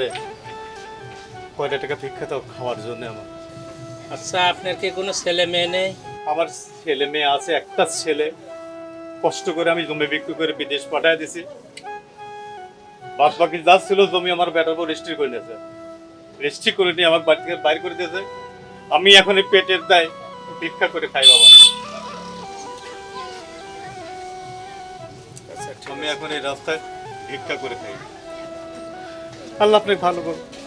রে কয়টা টাকা ভিক্ষা দাও খাওয়ার জন্য আমার। আচ্ছা আপনার কি কোনো ছেলে মেয়ে নেই? আমার ছেলে মেয়ে আছে একটা ছেলে। কষ্ট করে আমি জমি বিক্রি করে বিদেশ পাঠায় দিছি। বাদ বাকি যা ছিল জমি আমার বেটার উপর রেজিস্ট্রি করে নিয়েছে। রেজিস্ট্রি করে নিয়ে আমার বাড়ি থেকে বাইর করে দিয়েছে। আমি এখন এই পেটের দায় ভিক্ষা করে খাই বাবা। আচ্ছা আমি এখন এই রাস্তায় ভিক্ষা করে খাই। আল্লাহ আপনাকে ভালো করুন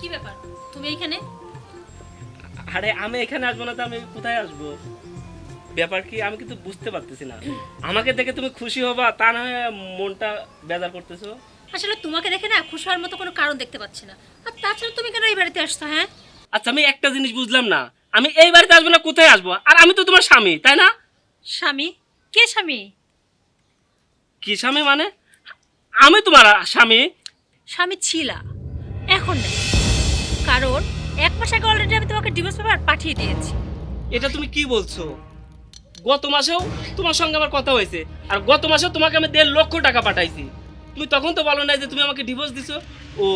কি ব্যাপার? তুমি এইখানে আরে আমি এখানে আসব না তো আমি কোথায় আসব? ব্যাপার কি আমি কিন্তু বুঝতে পারতেছি না। আমাকে দেখে তুমি খুশি হবা তা না মনটা বেজার করতেছো? আসলে তোমাকে দেখে না খুশি হওয়ার মতো কোনো কারণ দেখতে পাচ্ছি না। আর তাছাড়া তুমি কেন এই বাড়িতে আসছো হ্যাঁ? আচ্ছা আমি একটা জিনিস বুঝলাম না। আমি এই বাড়িতে আসব না কোথায় আসব? আর আমি তো তোমার স্বামী তাই না? স্বামী? কে স্বামী? কি স্বামী মানে? আমি তোমার স্বামী। স্বামী ছিলা এখন নেই। কারণ এক মাস আগে অলরেডি আমি তোমাকে ডিভোর্স পেপার পাঠিয়ে দিয়েছি। এটা তুমি কি বলছো? গত মাসেও তোমার সঙ্গে আমার কথা হয়েছে আর গত মাসেও তোমাকে আমি দেড় লক্ষ টাকা পাঠাইছি। তুমি তখন তো বলো না যে তুমি আমাকে ডিভোর্স দিছো। ও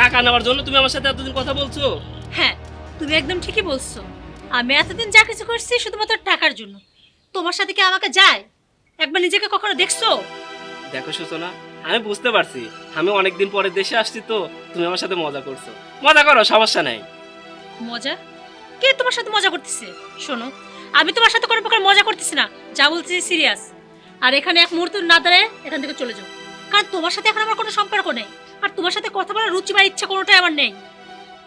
টাকা নেওয়ার জন্য তুমি আমার সাথে এতদিন কথা বলছো? হ্যাঁ তুমি একদম ঠিকই বলছো। আমি এতদিন যা কিছু করছি শুধুমাত্র টাকার জন্য। তোমার সাথে কি আমাকে যায়? একবার নিজেকে কখনো দেখছ? দেখো সূচনা আমি বুঝতে পারছি। আমি অনেকদিন পরে দেশে আসছি তো তুমি আমার সাথে মজা করছ। মজা করো সমস্যা নাই। মজা? কে তোমার সাথে মজা করতেছে? শোনো আমি তোমার সাথে কোনো প্রকার মজা করতেছি না যা বলছি সিরিয়াস আর এখানে এক মুহূর্ত না দাঁড়ায় এখান থেকে চলে যাও। কারণ তোমার সাথে এখন আমার কোনো সম্পর্ক নেই। আর তোমার সাথে কথা বলার রুচি বা ইচ্ছা কোনোটাই আমার নেই।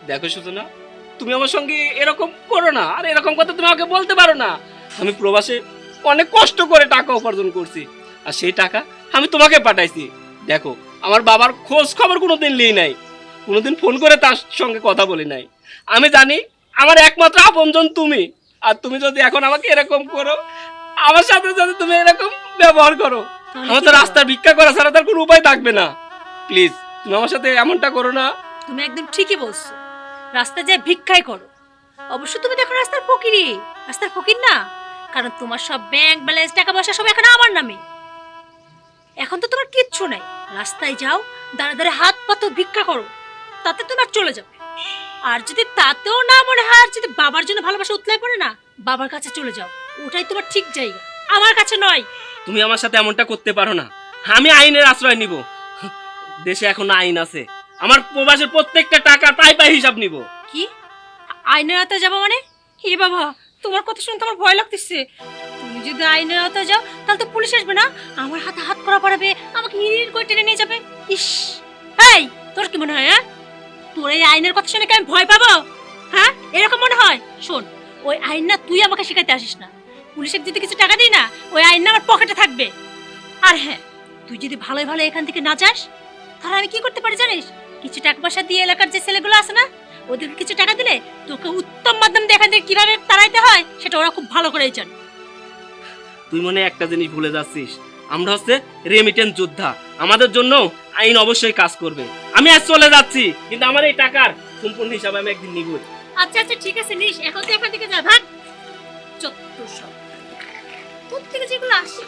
দেখো সূচনা তুমি আমার সঙ্গে এরকম করো না। আর এরকম কথা তুমি আমাকে বলতে পারো না। আমি প্রবাসে অনেক কষ্ট করে টাকা উপার্জন করছি। আর সেই টাকা আমি তোমাকে পাঠাইছি। দেখো আমার বাবার খোঁজ খবর কোনোদিন লিই নাই। কোনোদিন ফোন করে তার সঙ্গে কথা বলি নাই। আমি জানি আমার একমাত্র আপনজন তুমি। আর তুমি যদি এখন আমাকে এরকম করো আমার সাথে যদি তুমি এরকম ব্যবহার করো আমার তো? রাস্তার ভিক্ষা করা ছাড়া তার কোনো উপায় থাকবে না। প্লিজ তুমি আমার সাথে এমনটা করো না। তুমি একদম ঠিকই বলছো। রাস্তায় যায় ভিক্ষাই করো। অবশ্য তুমি দেখো রাস্তার ফকিরই রাস্তার ফকির না। কারণ তোমার সব ব্যাংক ব্যালেন্স টাকা পয়সা সব এখন আমার নামে। এখন তো তোমার কিচ্ছু নাই। রাস্তায় যাও দাঁড়া দাঁড়া হাত পাতো ভিক্ষা করো তাতে তোমার চলে যাবে। আর যদি তাতেও না মনে হয় আর যদি বাবার জন্য ভালোবাসা উতলাই পড়ে না বাবার কাছে চলে যাও। ওটাই তোমার ঠিক জায়গা আমার কাছে নয়। তুমি আমার সাথে এমনটা করতে পারো না। আমি আইনের আশ্রয় নিব। দেশে এখন আইন আছে। আমার প্রবাসের প্রত্যেকটা টাকা পাই পাই হিসাব নিব। কি? আইনের হাতে যাব মানে? হে বাবা তোমার কথা শুনতে আমার ভয় লাগতেছে। যদি আইনের আওতায় যাও, তাহলে তো পুলিশ আসবে না। আমার হাতে হাত করা পড়াবে, আমাকে হির করে টেনে নিয়ে যাবে। ইস! এই, তোর কি মনে হয় হ্যাঁ? তোর এই আইনের কথা শুনে কি আমি ভয় পাবো? হ্যাঁ? এরকম মনে হয়? শোন, ওই আইন না তুই আমাকে শেখাতে আসিস না। পুলিশের যদি কিছু টাকা দিই না, ওই আইন না আমার পকেটে থাকবে। আর হ্যাঁ তুই যদি ভালোই ভালো এখান থেকে না যাস, তাহলে আমি কি করতে পারি জানিস? কিছু টাকা পয়সা দিয়ে এলাকার যে ছেলেগুলো আছে না, ওদেরকে কিছু টাকা দিলে তোকে উত্তম মাধ্যম দিয়ে এখান কীভাবে তাড়াইতে হয়, সেটা ওরা খুব ভালো করেই জানে। তুই মনে একটা জিনিস ভুলে যাচ্ছিস। আমরা হচ্ছে রেমিটেন্স যোদ্ধা। আমাদের জন্য আইন অবশ্যই কাজ করবে। আমি আজ চলে যাচ্ছি কিন্তু আমার এই টাকার সম্পূর্ণ হিসাবে আমি একদিন নিবই। আচ্ছা আচ্ছা ঠিক আছে নিস। এখন তো এখান থেকে যা ভাগ। চত্ব সব। থেকে যেগুলো আসে।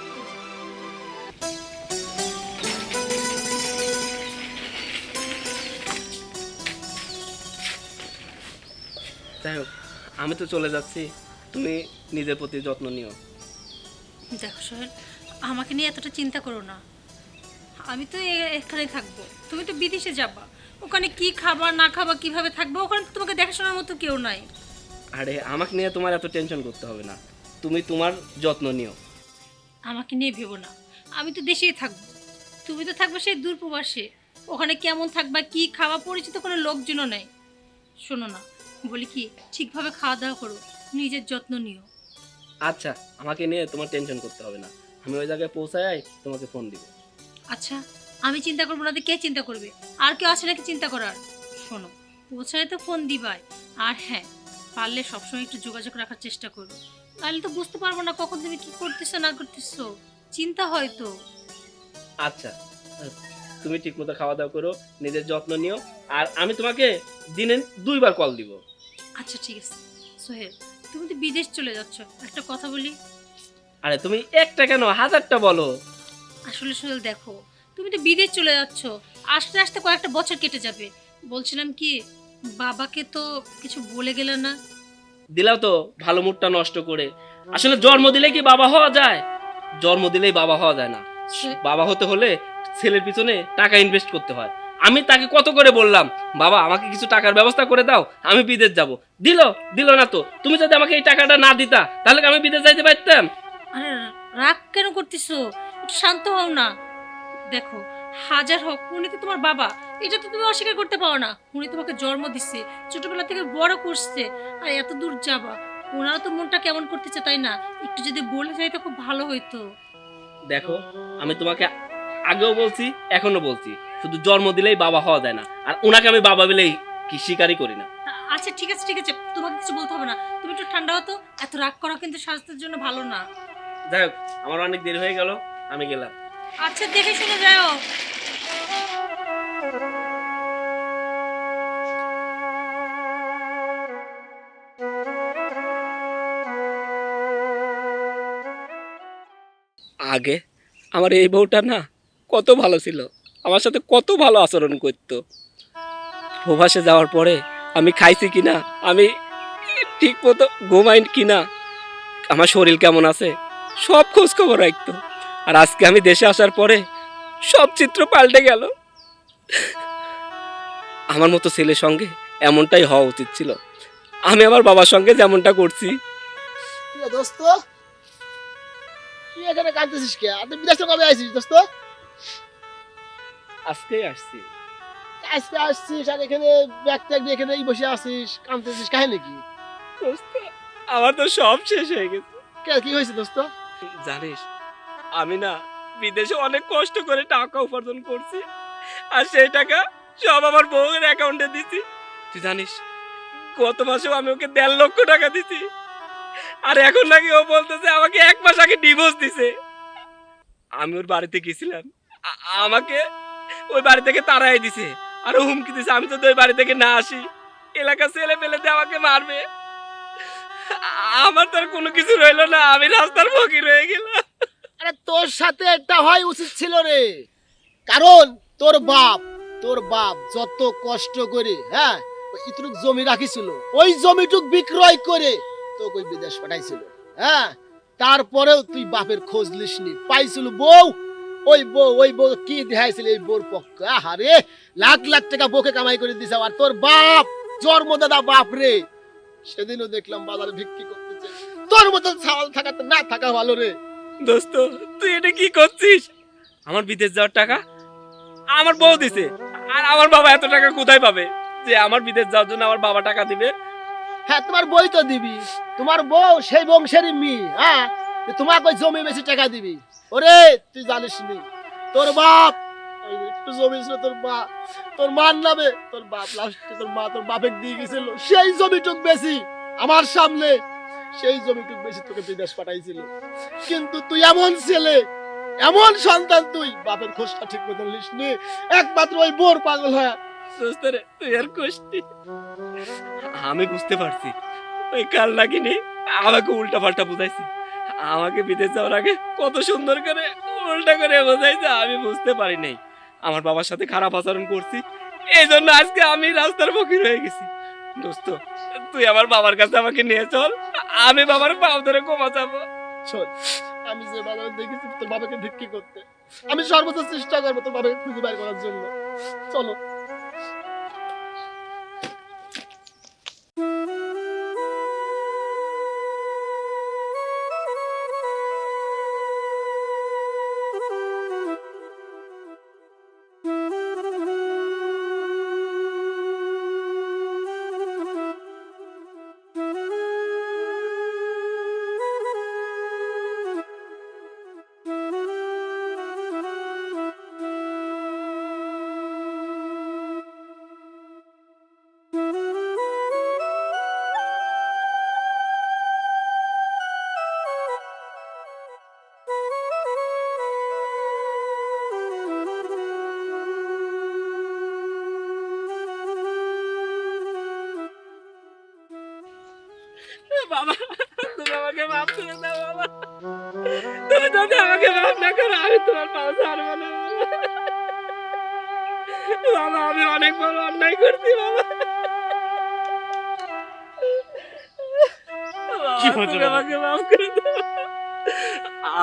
যাই হোক আমি তো চলে যাচ্ছি। তুমি নিজের প্রতি যত্ন নিও। দেখো সোহেল আমাকে নিয়ে এতটা চিন্তা করো না। আমি তো এ- এখানেই থাকব। তুমি তো বিদেশে যাবা। ওখানে কি খাবা না খাবা কীভাবে থাকবে ওখানে তো তোমাকে দেখাশোনার মতো কেউ নাই। আরে আমাকে নিয়ে তোমার এত টেনশন করতে হবে না। তুমি তোমার যত্ন নিও। আমাকে নিয়ে ভেবো না। আমি তো দেশেই থাকব। তুমি তো থাকবে সেই দূর প্রবাসে ওখানে কেমন থাকবা কি খাওয়া পরিচিত কোনো লোকজনও নেই। শোনো না বলি কি ঠিকভাবে খাওয়া দাওয়া করো। নিজের যত্ন নিও। আচ্ছা আমাকে নিয়ে তোমার টেনশন করতে হবে না। আমি ওই জায়গায় পৌঁছাই তোমাকে ফোন দিব। আচ্ছা আমি চিন্তা করব না তো কে চিন্তা করবে। আর কেউ আছে নাকি চিন্তা করার? শোনো পৌঁছালে তো ফোন দিবাই। আর হ্যাঁ পারলে সবসময় একটু যোগাযোগ রাখার চেষ্টা করো। তাহলে তো বুঝতে পারব না কখন তুমি কি করতেছো না করতেছো। চিন্তা হয় তো। আচ্ছা তুমি ঠিক মতো খাওয়া দাওয়া করো নিজের যত্ন নিও। আর আমি তোমাকে দিনে দুইবার কল দিব। আচ্ছা ঠিক আছে। সোহেল তুমি তো বিদেশ চলে যাচ্ছ একটা কথা বলি। আরে তুমি একটা কেন? হাজারটা বলো। আসলে সোহেল দেখো তুমি তো বিদেশ চলে যাচ্ছ আস্তে আস্তে কয়েকটা বছর কেটে যাবে। বলছিলাম কি বাবাকে তো কিছু বলে গেলে না? দিলাও তো ভালো মুডটা নষ্ট করে। আসলে জন্ম দিলে কি বাবা হওয়া যায়? জন্ম দিলেই বাবা হওয়া যায় না। বাবা হতে হলে ছেলের পিছনে টাকা ইনভেস্ট করতে হয়। আমি তাকে কত করে বললাম? বাবা আমাকে কিছু টাকার ব্যবস্থা করে দাও আমি বিদেশ যাব। দিল দিল না তো। তুমি যদি আমাকে এই টাকাটা না দিতা তাহলে আমি বিদেশ যাইতে পারতাম? আরে রাগ কেন করতেছো? একটু শান্ত হও না। দেখো হাজার হোক উনি তো তোমার বাবা। এটা তো তুমি অস্বীকার করতে পারো না। উনি তোমাকে জন্ম দিচ্ছে ছোটবেলা থেকে বড় করছে। আর এত দূর যাবা। ওনারও তো মনটা কেমন করতেছে তাই না? একটু যদি বলে যাই তো খুব ভালো হইতো। দেখো আমি তোমাকে আগেও বলছি এখনও বলছি। শুধু জন্ম দিলেই বাবা হওয়া যায় না। আর ওনাকে আমি বাবা বলেই কি স্বীকারই করি না। আচ্ছা ঠিক আছে ঠিক আছে। তোমাকে কিছু বলতে হবে না। তুমি একটু ঠান্ডা হতো এত রাগ করা কিন্তু স্বাস্থ্যের জন্য ভালো না। যাই হোক আমার অনেক দেরি হয়ে গেল আমি গেলাম। আচ্ছা দেখে শুনে যাও। আগে আমার এই বউটা না কত ভালো ছিল। আমার সাথে কত ভালো আচরণ করতো। প্রবাসে যাওয়ার পরে আমি খাইছি কিনা, আমি ঠিক মতো ঘুমাই কিনা, আমার শরীর কেমন আছে, সব খোঁজ খবর রাখতো। আর আজকে আমি দেশে আসার পরে সব চিত্র পাল্টে গেল। আমার মতো ছেলের সঙ্গে এমনটাই হওয়া উচিত ছিল। আমি আমার বাবার সঙ্গে যেমনটা করছি। দোস্ত? তুই এখানে কাঁদতেছিস কে? আর বিদেশ কবে আইছিস দোস্ত? আজকেই আসছি। আজকে আসছিস আর এখানে ব্যাগ ট্যাগ নিয়ে এখানেই বসে আছিস কাঁদতেছিস কাহিনী কি? দোস্ত আমার তো সব শেষ হয়ে গেছে। কে কি হয়েছে দোস্ত? জানিস আমি না বিদেশে অনেক কষ্ট করে টাকা উপার্জন করছি আর সেই টাকা সব আমার বউয়ের অ্যাকাউন্টে দিছি। তুই জানিস গত মাসেও আমি ওকে দেড় লক্ষ টাকা দিছি আর এখন নাকি ও বলতেছে আমাকে এক মাস আগে ডিভোর্স দিছে। আমি ওর বাড়িতে গেছিলাম আমাকে ওই বাড়ি থেকে তাড়াই দিছে। আর হুমকি দিছে, আমি যদি ওই বাড়ি থেকে না আসি এলাকা ছেলে পেলে দিয়ে আমাকে মারবে। আমার তো আর কোনো কিছু রইল না, আমি রাস্তার ফকির রয়ে গেলাম। আরে তোর সাথে এটা হয় উচিত ছিল রে। কারণ তোর বাপ তোর বাপ যত কষ্ট করে হ্যাঁ ওই ইতরুক জমি রাখিছিল, ওই জমিটুক বিক্রয় করে তোকে বিদেশ পাঠাইছিল হ্যাঁ তারপরেও তুই বাপের খোঁজ লিসনি, পাইছিল বউ ওই বউ ওই বউ কি দেখাইছিল এই বউর পক্ষে? আহারে লাখ লাখ টাকা বউকে কামাই করে দিছে আর তোর বাপ জন্মদাদা বাপ রে। সেদিনও দেখলাম বাজারে ভিক্ষি করতেছে। তোর মতন ছাওয়াল থাকাতে না থাকা ভালো রে। দোস্ত তুই এটা কি করছিস? আমার বিদেশ যাওয়ার টাকা আমার বউ দিছে আর আমার বাবা এত টাকা কোথায় পাবে? যে আমার বিদেশ যাওয়ার জন্য আমার বাবা টাকা দিবে? হ্যাঁ তোমার বই তো দিবি। তোমার বউ সেই বংশেরই মেয়ে হ্যাঁ? তোমাকে জমি বেশি টাকা দিবি। ওরে, তুই জানিস নি, তোর বাপ ছিল এমন সন্তান, তুই বাপের ঠিক একমাত্র ওই বোর পাগল হ্যাঁ। আমি বুঝতে পারছি, ওই কাল নাকিনি আমাকে উল্টা পাল্টা বুঝাইছে। আমাকে বিদেশ যাওয়ার আগে কত সুন্দর করে উল্টা করে বোঝাইছে আমি বুঝতে পারি নাই। আমার বাবার সাথে খারাপ আচরণ করছি। এই জন্য আজকে আমি রাস্তার ফকির হয়ে গেছি। দোস্ত, তুই আমার বাবার কাছে আমাকে নিয়ে চল। আমি বাবার পাও ধরে ক্ষমা চাবো শোন, আমি যে বাজারে দেখেছি, তোর বাবাকে ভিক্ষি করতে। আমি সর্বোচ্চ চেষ্টা করব তোর বাবাকে খুঁজে বের করার জন্য। চলো। বাবা। তুমি আমাকে মাফ করে দাও বাবা। তুমি যদি আমাকে মাফ না করো আমি তোমার পাও ছাড়বো না বাবা। আমি অনেক বড় অন্যায় করছি বাবা। তুমি আমাকে মাফ করে দাও।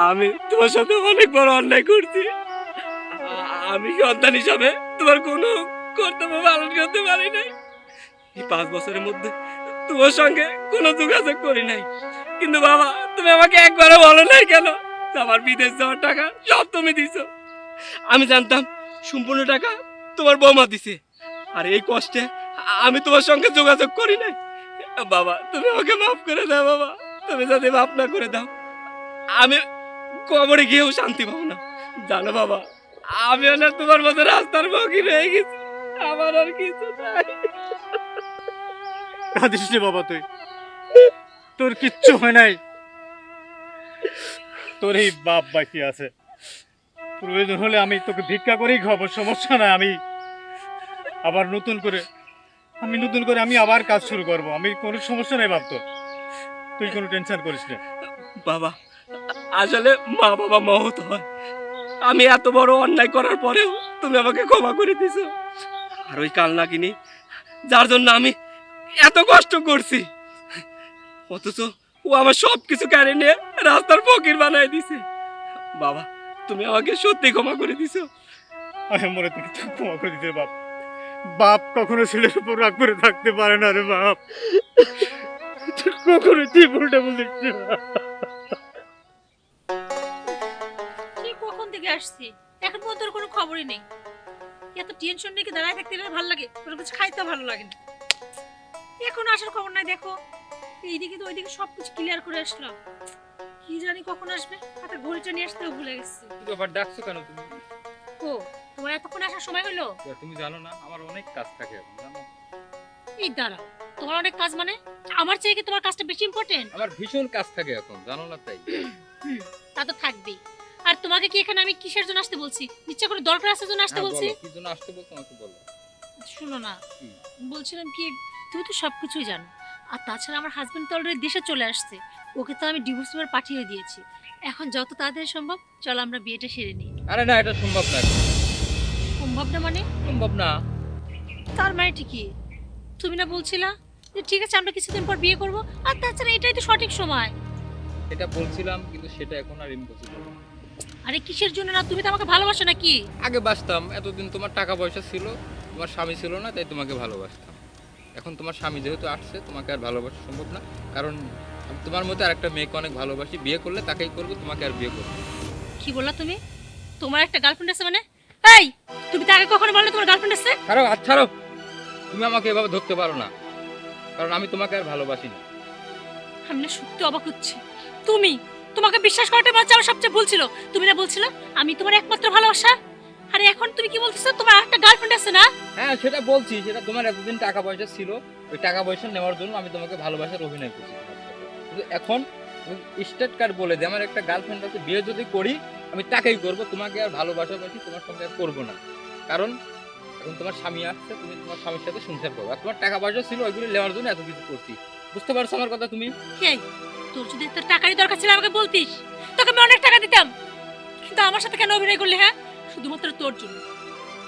আমি তোমার সাথে অনেক বড় অন্যায় করছি। আমি সন্তান হিসাবে তোমার কোনো কর্তব্য পালন করতে পারি নাই। এই পাঁচ বছরের মধ্যে তোমার সঙ্গে কোনো যোগাযোগ করি নাই। কিন্তু বাবা, তুমি আমাকে একবারও বলো নাই কেন? আমার বিদেশ যাওয়ার টাকা সব তুমি দিছো। আমি জানতাম সম্পূর্ণ টাকা তোমার বৌমা দিছে। আর এই কষ্টে আমি তোমার সঙ্গে যোগাযোগ করি নাই। বাবা, তুমি আমাকে মাফ করে দাও বাবা। তুমি যদি মাফ না করে দাও, আমি কবরে গিয়েও শান্তি পাবো না। জানো বাবা, আমি না তোমার মতো রাস্তার বকি রয়ে গেছি। আমার আর কিছু নাই। বাবা তুই। তোর কিচ্ছু হয় নাই। তোর এই বাপ বাকি আছে। প্রয়োজন হলে আমি তোকে ভিক্ষা করেই খাব, সমস্যা নাই, আমি আবার নতুন করে, আমি নতুন করে আমি আবার কাজ শুরু করব। আমি কোনো সমস্যা নাই তোর। তুই কোনো টেনশন করিস না। বাবা, আসলে মা বাবা মহৎ হয়। আমি এত বড় অন্যায় করার পরেও তুমি আমাকে ক্ষমা করে দিছো। আর ওই কাল নাকিনি যার জন্য আমি এত কষ্ট করছি। অথচ ও আমার সব কিছু কেড়ে নিয়ে রাস্তার ফকির বানাই দিছে। বাবা তুমি আমাকে সত্যি ক্ষমা করে দিছো। আমি মনে থেকে তো ক্ষমা করে দিতে বাপ। বাপ কখনো ছেলের উপর রাগ করে থাকতে পারে না রে বাপ। তুই কখনো তুই সে কখন থেকে আসছি? এখন পর্যন্ত কোনো খবরই নেই। এত টেনশন নিয়ে কি দাঁড়ায় থাকতে ভালো লাগে? কোনো কিছু খাইতে ভালো লাগে না। এখন আসার খবর নাই দেখো। এইদিকে তো ওইদিকে সবকিছু ক্লিয়ার করে আসলাম কি জানি কখন আসবে? হাতে ঘড়িটা নিয়ে আসতেও ভুলে গেছি। কি ব্যাপার ডাকছো কেন তুমি? ও তোমার এতক্ষণ আসার সময় হলো তুমি জানো না আমার অনেক কাজ থাকে এখন জানো? এই দাঁড়াও তোমার অনেক কাজ মানে? আমার চেয়ে কি তোমার কাজটা বেশি ইম্পর্টেন্ট আমার ভীষণ কাজ থাকে এখন জানো না তাই? তা তো থাকবেই। আর তোমাকে কি এখানে আমি কিসের জন্য আসতে বলছি? ইচ্ছা করে দরকার আসার জন্য আসতে হ্যাঁ, বলছি? কি জন্য আসতে বলছো আমাকে বলো। শুনো না? বলছিলাম কি তুমি তো সব কিছুই জানো। আর তাছাড়া আমার হাজব্যান্ড তো অলরেডি দেশে চলে আসছে। ওকে তো আমি ডিভোর্স পেপার পাঠিয়ে দিয়েছি। এখন যত তাড়াতাড়ি সম্ভব চলো আমরা বিয়েটা সেরে নিই। আরে না এটা সম্ভব না সম্ভব না মানে? সম্ভব না। তার মানে ঠিকই তুমি না বলছিলা যে ঠিক আছে আমরা কিছুদিন পর বিয়ে করব আর তাছাড়া এটাই তো সঠিক সময়। এটা বলছিলাম কিন্তু সেটা এখন আর ইম্পসিবল আরে কিসের জন্য না? তুমি তো আমাকে ভালোবাসো নাকি? আগে বাসতাম এতদিন তোমার টাকা পয়সা ছিল তোমার স্বামী ছিল না তাই তোমাকে ভালোবাসতাম। এখন তোমার স্বামী যেহেতু আসছে তোমাকে আর ভালোবাসা সম্ভব না। কারণ আমি তোমার মতো আর একটা মেয়েকে অনেক ভালোবাসি। বিয়ে করলে তাকেই করব তোমাকে আর বিয়ে করব না। কি বললা তুমি? তোমার একটা গার্লফ্রেন্ড আছে মানে? এই তুমি তাকে কখনো বললে তোমার গার্লফ্রেন্ড আছে? ছাড়ো হাত ছাড়ো। তুমি আমাকে এভাবে ধরতে পারো না। কারণ আমি তোমাকে আর ভালোবাসি না আমি না সত্যি অবাক হচ্ছি। তুমি তোমাকে বিশ্বাস করাটা মনে হচ্ছে আমার সবচেয়ে ভুল ছিল। তুমি না বলছিলে আমি তোমার একমাত্র ভালোবাসা। আরে এখন তুমি কি বলতেছো? তোমার একটা গার্লফ্রেন্ড আছে না? হ্যাঁ সেটা বলছি সেটা তোমার এতদিন টাকা পয়সা ছিল ওই টাকা পয়সা নেওয়ার জন্য আমি তোমাকে ভালোবাসার অভিনয় করছি। কিন্তু এখন স্টেট কার্ড বলে দিই আমার একটা গার্লফ্রেন্ড আছে বিয়ে যদি করি আমি তাকেই করব তোমাকে আর ভালোবাসা পাচ্ছি তোমার সঙ্গে আর করব না। কারণ এখন তোমার স্বামী আসছে তুমি তোমার স্বামীর সাথে সংসার করবে আর তোমার টাকা পয়সা ছিল ওইগুলি নেওয়ার জন্য এত কিছু করছি। বুঝতে পারছ আমার কথা তুমি? এই তোর যদি তোর টাকারই দরকার ছিল আমাকে বলতিস তোকে আমি অনেক টাকা দিতাম। কিন্তু আমার সাথে কেন অভিনয় করলি হ্যাঁ? শুধুমাত্র তোর জন্য।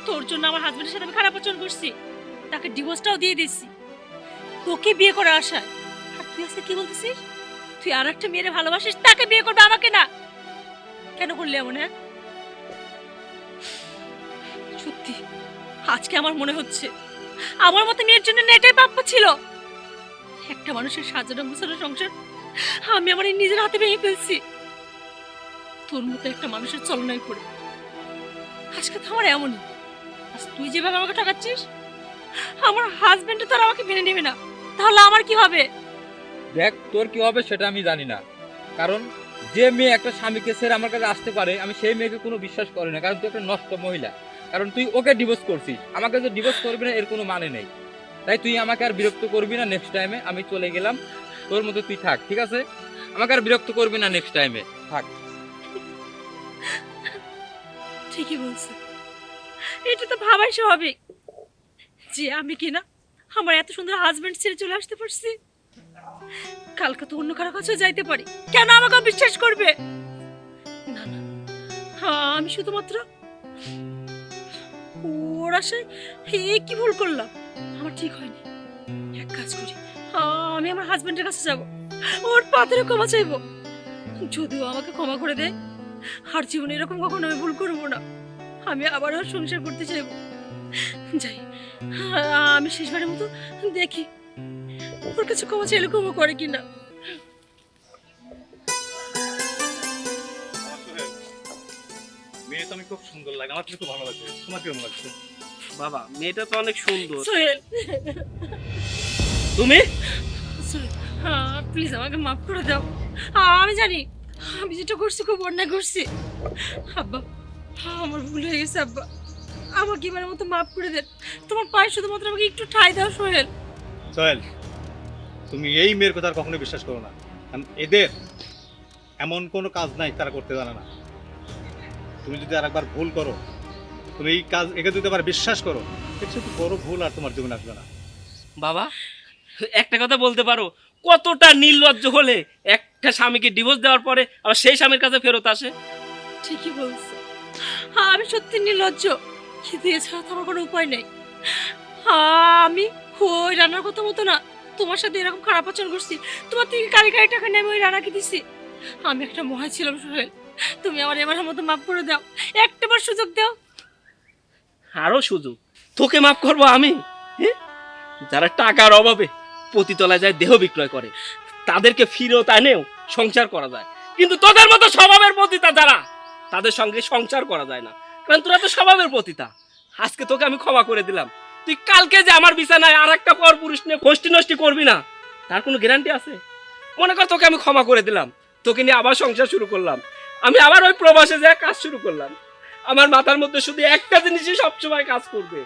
তোর জন্য আমার হাজবেন্ডের সাথে আমি খারাপ আচরণ করছি। তাকে ডিভোর্সটাও দিয়ে দিচ্ছি তোকে বিয়ে করার আশায়। আর তুই আজকে কি বলতেছিস? তুই আর একটা মেয়েরে ভালোবাসিস, তাকে বিয়ে করবে আমাকে না। কেন করলি এমন হ্যাঁ? সত্যি, আজকে আমার মনে হচ্ছে, আমার মতো মেয়ের জন্য এটাই প্রাপ্য ছিল। একটা মানুষের সাজানো গুছানো সংসার, আমি আমার নিজের হাতে ভেঙে ফেলছি। তোর মতো একটা মানুষের চলনায় পড়ে আজকে তো আমার এমনই। আজ তুই যেভাবে আমাকে ঠকাচ্ছিস, আমার হাজবেন্ড তো আমাকে মেনে নেবে না। তাহলে আমার কি হবে? দেখ, তোর কি হবে সেটা আমি জানি না। কারণ যে মেয়ে একটা স্বামীকে ছেড়ে আমার কাছে আসতে পারে, আমি সেই মেয়েকে কোনো বিশ্বাস করি না। কারণ তুই একটা নষ্ট মহিলা। কারণ তুই ওকে ডিভোর্স করছিস। আমাকে যে ডিভোর্স করবি না, এর কোনো মানে নেই। তাই তুই আমাকে আর বিরক্ত করবি না নেক্সট টাইমে আমি চলে গেলাম। তোর মতো তুই থাক, ঠিক আছে? আমাকে আর বিরক্ত করবি না নেক্সট টাইমে থাক। ঠিকই বলছে। এটা তো ভাবাই স্বাভাবিক যে আমি কিনা আমার এত সুন্দর হাজবেন্ড ছেড়ে চলে আসতে পারছি। কালকে তো অন্য কারও কাছেও যাইতে পারি। কেন আমাকে বিশ্বাস করবে? না না আমি শুধুমাত্র ওর আশায় এই কি ভুল করলাম? আমার ঠিক হয়নি। এক কাজ করি, আমি আমার হাজবেন্ডের কাছে যাব। ওর পাথরে ক্ষমা চাইব। যদিও আমাকে ক্ষমা করে দেয় আর জীবনে এরকম কখনো আমি ভুল করব না। আমি আবারও সংসার করতে চাইব। যাই আমি শেষবারের মতো দেখি ওর কাছে ক্ষমা চাইলে ক্ষমা করে কিনা। মেয়ে তো আমি খুব সুন্দর লাগে আমার খুব ভালো লাগছে তোমার কেমন লাগছে? বাবা মেয়েটা তো অনেক সুন্দর। সোহেল। তুমি? প্লিজ আমাকে মাফ করে দাও। আমি জানি। আমি যেটা করছি খুব অন্যায় করছি। আব্বা আমার ভুল হয়ে গেছে আব্বা। আমাকে এবারের মতো মাফ করে দেন। তোমার পায়ে শুধুমাত্র আমাকে একটু ঠাই দাও সোহেল। সোহেল তুমি এই মেয়ের কথা আর কখনো বিশ্বাস করো না। কারণ এদের এমন কোনো কাজ নাই তারা করতে জানে না। তুমি যদি আর একবার ভুল করো তুমি এই কাজ একে যদি আবার বিশ্বাস করো সাথে বড় ভুল আর তোমার জীবনে আসবে না। বাবা একটা কথা বলতে পারো কতটা নির্লজ্জ হলে একটা স্বামীকে ডিভোর্স দেওয়ার পরে আবার সেই স্বামীর কাছে ফেরত আসে। ঠিকই বলছো। হ্যাঁ আমি সত্যি নির্লজ্জ। কিন্তু এছাড়া তো আমার কোনো উপায় নেই। হ্যাঁ আমি ওই রান্নার কথা মতো না। তোমার সাথে এরকম খারাপ আচরণ করছি। তোমার থেকে কারি কারি টাকা নিয়ে আমি ওই রান্নাকে দিছি। আমি একটা মহা ছিলাম সোহেল। তুমি আমার এবার মতো মাফ করে দাও। একটাবার সুযোগ দাও। আরও সুযোগ? তোকে মাফ করব আমি? হ্যাঁ? যারা টাকার অভাবে পতিতলায় যায় দেহ বিক্রয় করে তাদেরকে ফিরত আনেও সংসার করা যায়। কিন্তু তোদের মতো স্বভাবের পতিতা যারা, তাদের সঙ্গে সংসার করা যায় না। কারণ তোরা তো স্বভাবের পতিতা। আজকে তোকে আমি ক্ষমা করে দিলাম। তুই কালকে যে আমার বিছানায় আর একটা পর পুরুষ নিয়ে ফষ্টি নষ্টি করবি না, তার কোনো গ্যারান্টি আছে? মনে কর তোকে আমি ক্ষমা করে দিলাম। তোকে নিয়ে আবার সংসার শুরু করলাম। আমি আবার ওই প্রবাসে যেয়ে কাজ শুরু করলাম। আমার মাথার মধ্যে শুধু একটা জিনিসই সবসময় কাজ করবে।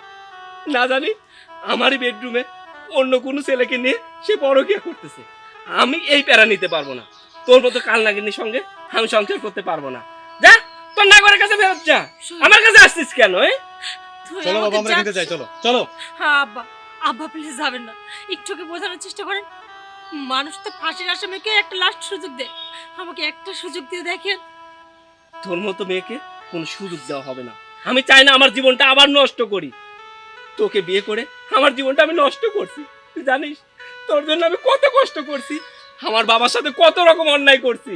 না জানি, আমারই বেডরুমে অন্য কোনো ছেলেকে নিয়ে সে বড় পরকিয়া করতেছে। আমি এই প্যারা নিতে পারব না। তোর মতো কাল নাগিনীর সঙ্গে আমি সংসার করতে পারব না। যা তোর নাগরের কাছে ফেরত যা। আমার কাছে আসছিস কেন এ? চলো বাবা আমরা খেতে যাই চলো চলো। হ্যাঁ আব্বা আব্বা প্লিজ যাবেন না। একটুকে বোঝানোর চেষ্টা করেন। মানুষ তো ফাঁসির আসামিকে একটা লাস্ট সুযোগ দেয়। আমাকে একটা সুযোগ দিয়ে দেখেন। তোর মতো মেয়েকে কোনো সুযোগ দেওয়া হবে না। আমি চাই না আমার জীবনটা আবার নষ্ট করি। তোকে বিয়ে করে আমার জীবনটা আমি নষ্ট করছি। তুই জানিস তোর জন্য আমি কত কষ্ট করছি। আমার বাবার সাথে কত রকম অন্যায় করছি।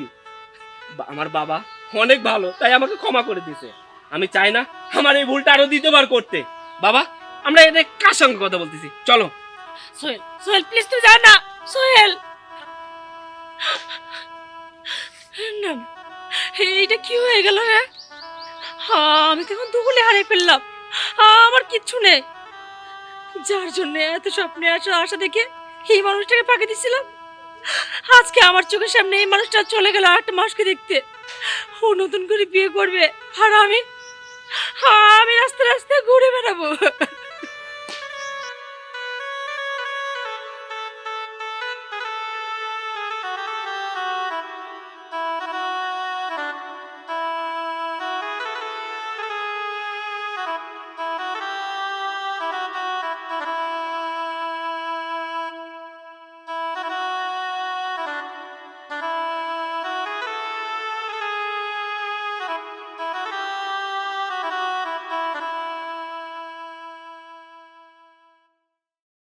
আমার বাবা অনেক ভালো, তাই আমাকে ক্ষমা করে দিয়েছে। আমি চাই না আমার এই ভুলটা আরও দ্বিতীয়বার করতে। বাবা, আমরা এটা কার সঙ্গে কথা বলতেছি? চলো। সোহেল সোহেল প্লিজ তুই যা না। সোহেল! না এইটা কি হয়ে গেল হ্যাঁ আমি তো এখন দুগুলে হারিয়ে ফেললাম। আমার কিচ্ছু নেই। যার জন্য এত স্বপ্নে আসা আশা দেখে এই মানুষটাকে পাকে দিছিলাম আজকে আমার চোখের সামনে এই মানুষটা চলে গেল আট মাসকে দেখতে। ও নতুন করে বিয়ে করবে, আর আমি আমি রাস্তা রাস্তা ঘুরে বেড়াবো।